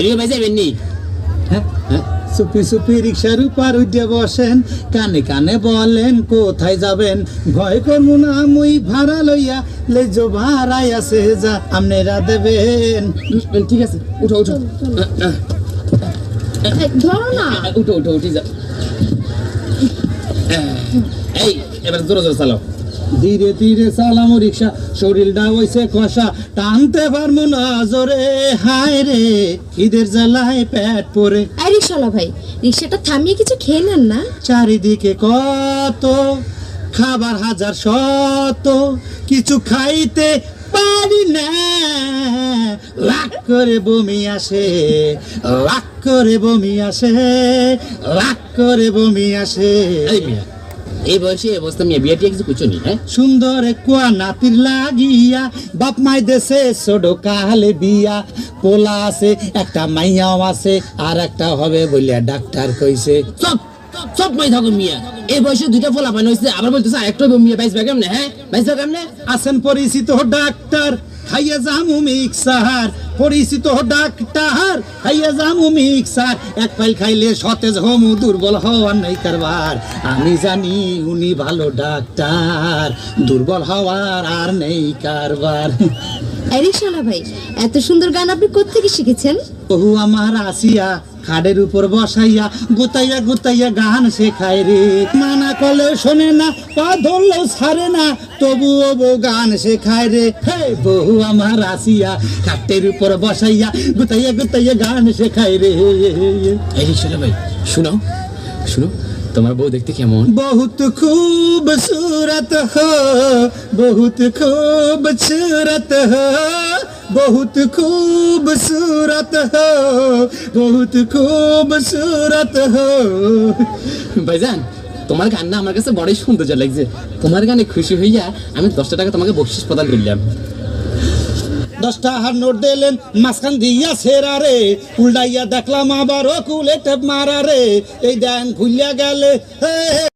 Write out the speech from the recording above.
এদিকে ভাই যাবেন নি সুপি সুপি রিক্সার উপর উঠে বসেন কানে কানে বলেন কোথায় যাবেন? ভয় করব না মুই ভাড়া লইয়া লেজো ভাড়াই আছে যা আপনারা দেবেন। ঠিক আছে উঠো উঠো। ধরো না। উঠো উঠো উঠে যাও। এই এবার জোরে জোরে চালাও। ধীরে ধীরে চালামো রিক্সা শরীরটা হইছে কষা টানতে পারব না জোরে হায় রে ঈদের জ্বালায় পেট পরে এই রিক্সাওয়ালা ভাই রিক্সাটা থামিয়ে কিছু খেয়ে নেন না? চারিদিকে কত খাবার হাজার শত কিছু খাইতে পারি না। লাখ করে বমি আসে লাখ করে বমি আসে লাখ করে বমি আসে। এই মিয়া। এই বয়সে এই অবস্থা মিয়া বিয়ে টিয়া কিছু করছ নি হ্যাঁ? সুন্দর কুয়া নাতির লাগিয়া বাপ মাই দেশে ছোটো কালে বিয়া। পোলা আছে একটা মাইয়াও আছে আর একটা হবে বলিয়া ডাক্তার কইছে। সব সব মাই থাকো মিয়া। এই বয়সে দুইটা ফলা পানি হয়েছে আবার বলতেছে আরেকটা মিয়া বাইশ কেমনে হ্যাঁ? বাইশ কেমনে? আছেন পরিচিত ডাক্তার খাইয়া জামু মিক্সার। পরিচিত ডাক্তার, খাইয়া জামু মিক্সার। এক পাইল খাইলে সতেজ হমু, দুর্বল হওয়ার নাই কারবার। আমি জানি উনি ভালো ডাক্তার, দুর্বল হওয়ার আর নেই কারবার। এই রিক্সাওয়ালা ভাই এত সুন্দর গান আপনি কোত্থেকে শিখেছেন? বহু আমার আসিয়া খাড়ের উপর বসাইয়া গুতাইয়া গুতাইয়া গান শেখায় রে। মানা করলেও শোনে না পা ধরলেও ছাড়ে না তবুও বউ গান শেখায় রে। হে বহু আমার আসিয়া খাটের উপর বসাইয়া গুতাইয়া গুতাইয়া গান শেখায় রে। এই রিক্সাটা ভাই শুনো শুনো। তোমার বউ দেখতে কেমন? বহুত খুব সুরত বহুত খুব সুরত বহুত খুব সুরত বহুত খুব সুরত ভাইজান তোমার গান না আমার কাছে বড়ই সৌন্দর্য লাগছে। তোমার গানে খুশি হইয়া আমি দশটা টাকা তোমাকে বকশিস প্রদান করলাম। দশটা হার নোট দিলেন, মাঝখান দিয়া সেরা রে। উল্টাইয়া দেখলাম আবার কুলে টেপ মারা রে। এই দেন খুলিয়া গেলে